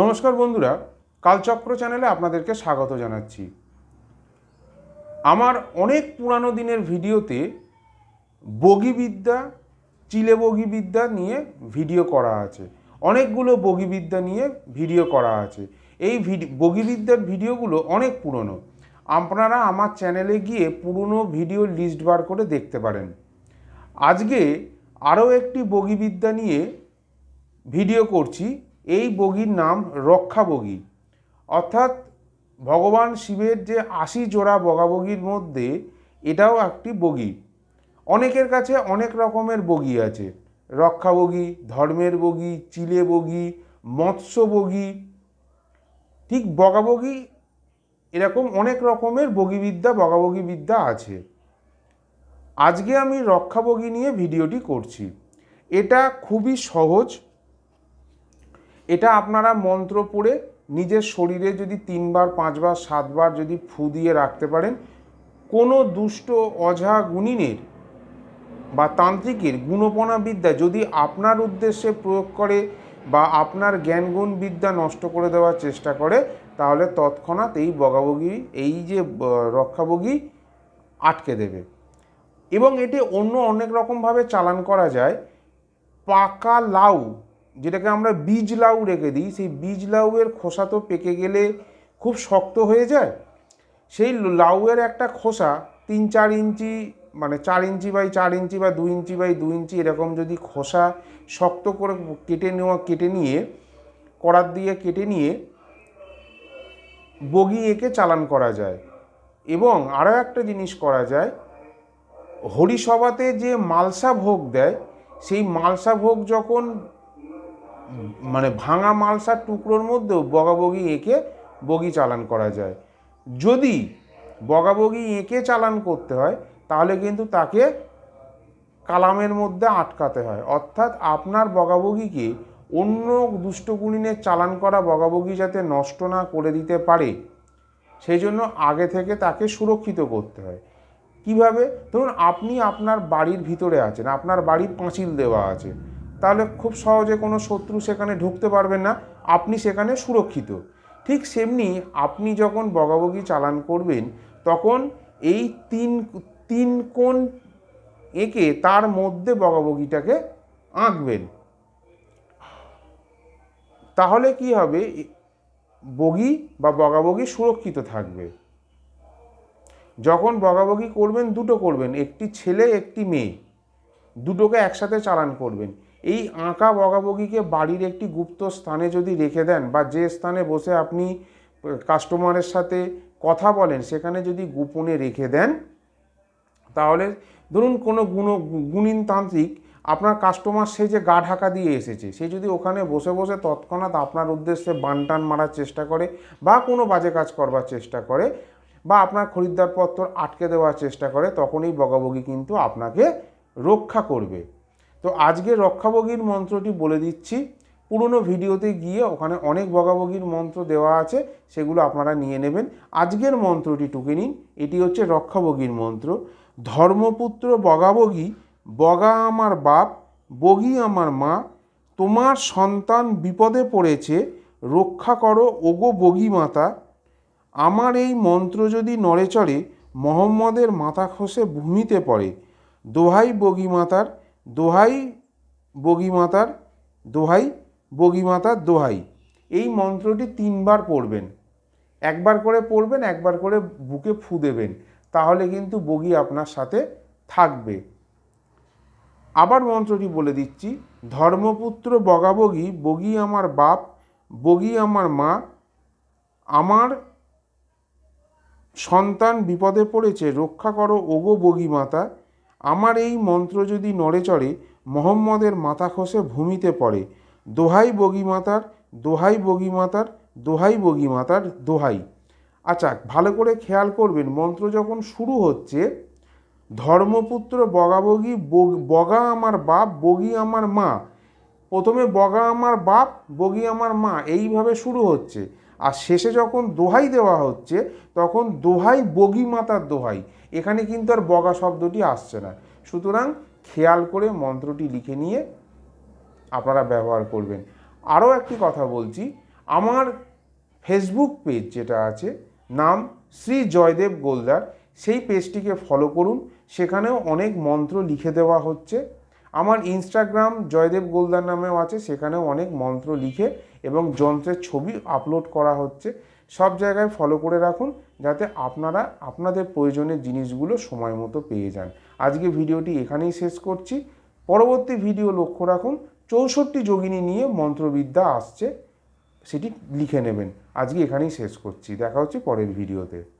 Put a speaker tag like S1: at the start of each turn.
S1: নমস্কার বন্ধুরা, কালচক্র চ্যানেলে আপনাদেরকে স্বাগত জানাচ্ছি। আমার অনেক পুরানো দিনের ভিডিওতে বগিবিদ্যা, চিলে বগিবিদ্যা নিয়ে ভিডিও করা আছে। অনেকগুলো বগিবিদ্যা নিয়ে ভিডিও করা আছে। এই বগিবিদ্যার ভিডিওগুলো অনেক পুরনো। আপনারা আমার চ্যানেলে গিয়ে পুরনো ভিডিও লিস্ট বার করে দেখতে পারেন। আজকে আরও একটি বগিবিদ্যা নিয়ে ভিডিও করছি। এই বগির নাম রক্ষা বগি। অর্থাৎ ভগবান শিবের যে আশি জোড়া বগাবগির মধ্যে এটাও একটি বগি। অনেকের কাছে অনেক রকমের বগি আছে। রক্ষা বগি, ধর্মের বগি, চিলে বগি, মৎস্য বগি। ঠিক বগাবগি এরকম অনেক রকমের বগিবিদ্যা বগাবগি বিদ্যা আছে। আজকে আমি রক্ষাবগি নিয়ে ভিডিওটি করছি। এটা খুবই সহজ এটা আপনারা মন্ত্র পড়ে নিজের শরীরে যদি তিনবার, পাঁচবার, সাতবার যদি ফু দিয়ে রাখতে পারেন, কোনো দুষ্ট অঝা গুণিনের বা তান্ত্রিকের গুণপনা বিদ্যা যদি আপনার উদ্দেশ্যে প্রয়োগ করে বা আপনার জ্ঞানগুণ বিদ্যা নষ্ট করে দেওয়ার চেষ্টা করে, তাহলে তৎক্ষণাৎ এই বগাবগি, এই যে রক্ষাবগি আটকে দেবে। এবং এটি অন্য অনেক রকমভাবে চালান করা যায়। পাকা লাউ যেটাকে আমরা বীজ লাউ রেখে দিই, সেই বীজ লাউয়ের খোসা তো পেকে গেলে খুব শক্ত হয়ে যায়। সেই লাউয়ের একটা খোসা তিন চার ইঞ্চি মানে চার ইঞ্চি বাই চার ইঞ্চি বা দু ইঞ্চি বাই দু ইঞ্চি এরকম যদি খোসা শক্ত করে কেটে নেওয়া, কেটে নিয়ে করাত দিয়ে কেটে নিয়ে বগি এঁকে চালান করা যায়। এবং আরও একটা জিনিস করা যায়, হরিসভাতে যে মালসা ভোগ দেয়, সেই মালসা ভোগ যখন মানে ভাঙা মালসার টুকরোর মধ্যেও বগাবগি এঁকে বগি চালান করা যায়। যদি বগাবগি এঁকে চালান করতে হয়, তাহলে কিন্তু তাকে কালামের মধ্যে আটকাতে হয়। অর্থাৎ আপনার বগাবগিকে অন্য দুষ্টগুণিনের চালান করা বগাবগি যাতে নষ্ট না করে দিতে পারে, সেই জন্য আগে থেকে তাকে সুরক্ষিত করতে হয়। কীভাবে? ধরুন আপনি আপনার বাড়ির ভিতরে আছেন, আপনার বাড়ি পাঁচিল দেওয়া আছে। তাহলে খুব সহজে কোনো শত্রু সেখানে ঢুকতে পারবেন না, আপনি সেখানে সুরক্ষিত। ঠিক সেমনি আপনি যখন বগাবগি চালান করবেন, তখন এই তিন তিন কোণ এঁকে তার মধ্যে বগাবগিটাকে আঁকবেন। তাহলে কি হবে? বগি বা বগাবগি সুরক্ষিত থাকবে। যখন বগাবগি করবেন, দুটো করবেন, একটি ছেলে, একটি মেয়ে। দুটোকে একসাথে চালান করবেন। এই আঁকা বগাবগিকে বাড়ির একটি গুপ্ত স্থানে যদি রেখে দেন বা যে স্থানে বসে আপনি কাস্টমারের সাথে কথা বলেন, সেখানে যদি গোপনে রেখে দেন, তাহলে ধরুন কোনো গুণ গুণীন তান্ত্রিক আপনার কাস্টমার সে যে গা ঢাকা দিয়ে এসেছে, সে যদি ওখানে বসে বসে তৎক্ষণাৎ আপনার উদ্দেশ্যে বানটান মারার চেষ্টা করে বা কোনো বাজে কাজ করবার চেষ্টা করে বা আপনার খরিদ্দারপত্র আটকে দেওয়ার চেষ্টা করে তখনই বগাবগি কিন্তু আপনাকে রক্ষা করবে। তো আজকে রক্ষাবগীর মন্ত্রটি বলে দিচ্ছি। পুরনো ভিডিওতে গিয়ে ওখানে অনেক বগাবগির মন্ত্র দেওয়া আছে, সেগুলো আপনারা নিয়ে নেবেন। আজকের মন্ত্রটি টুকে নিন, এটি হচ্ছে রক্ষাবগীর মন্ত্র। ধর্মপুত্র বগাবগি বগা আমার বাপ, বগি আমার মা, তোমার সন্তান বিপদে পড়েছে, রক্ষা করো ওগো বগি মাতা। আমার এই মন্ত্র যদি নড়ে চড়ে, মোহাম্মদের মাথা খসে ভূমিতে পড়ে। দোহাই বগিমাতার দোহাই বগিমাতার দোহাই বগিমাতার দোহাই। এই মন্ত্রটি তিনবার পড়বেন। একবার করে পড়বেন, একবার করে বুকে ফু দেবেন। তাহলে কিন্তু বগি আপনার সাথে থাকবে। আবার মন্ত্রটি বলে দিচ্ছি, ধর্মপুত্র বগাবগি, বগি আমার বাপ, বগি আমার মা, আমার সন্তান বিপদে পড়েছে, রক্ষা করো ওগো বগি মাতা। আমার এই মন্ত্র যদি নড়ে চড়ে, মোহাম্মদের মাথা খসে ভূমিতে পড়ে। দোহাই বগি মাতার, দোহাই বগি মাতার, দোহাই বগি মাতার, দোহাই। আচ্ছা ভালো করে খেয়াল করবেন, মন্ত্র যখন শুরু হচ্ছে, ধর্মপুত্র বগাবগি বগ- বগা আমার বাপ, বগি আমার মা। প্রথমে বগা আমার বাপ, বগি আমার মা, এইভাবে শুরু হচ্ছে। আর শেষে যখন দোহাই দেওয়া হচ্ছে, তখন দোহাই বগি মাতার দোহাই। এখানে কিন্তু আর বগা শব্দটি আসছে না। সুতরাং খেয়াল করে মন্ত্রটি লিখে নিয়ে আপনারা ব্যবহার করবেন। আরও একটি কথা বলছি, আমার ফেসবুক পেজ যেটা আছে, নাম শ্রী জয়দেব গোলদার, সেই পেজটিকে ফলো করুন, সেখানেও অনেক মন্ত্র লিখে দেওয়া হচ্ছে। আমার ইনস্টাগ্রাম জয়দেব গোলদার নামেও আছে, সেখানেও অনেক মন্ত্র লিখে এবং যন্ত্রের ছবি আপলোড করা হচ্ছে। সব জায়গায় ফলো করে রাখুন যাতে আপনারা আপনাদের প্রয়োজনের জিনিসগুলো সময় মতো পেয়ে যান। আজকে ভিডিওটি এখানেই শেষ করছি। পরবর্তী ভিডিও লক্ষ্য রাখুন, চৌষট্টি যোগিনী নিয়ে মন্ত্রবিদ্যা আসছে, সেটি লিখে নেবেন। আজকে এখানেই শেষ করছি। দেখা হচ্ছে পরের ভিডিওতে।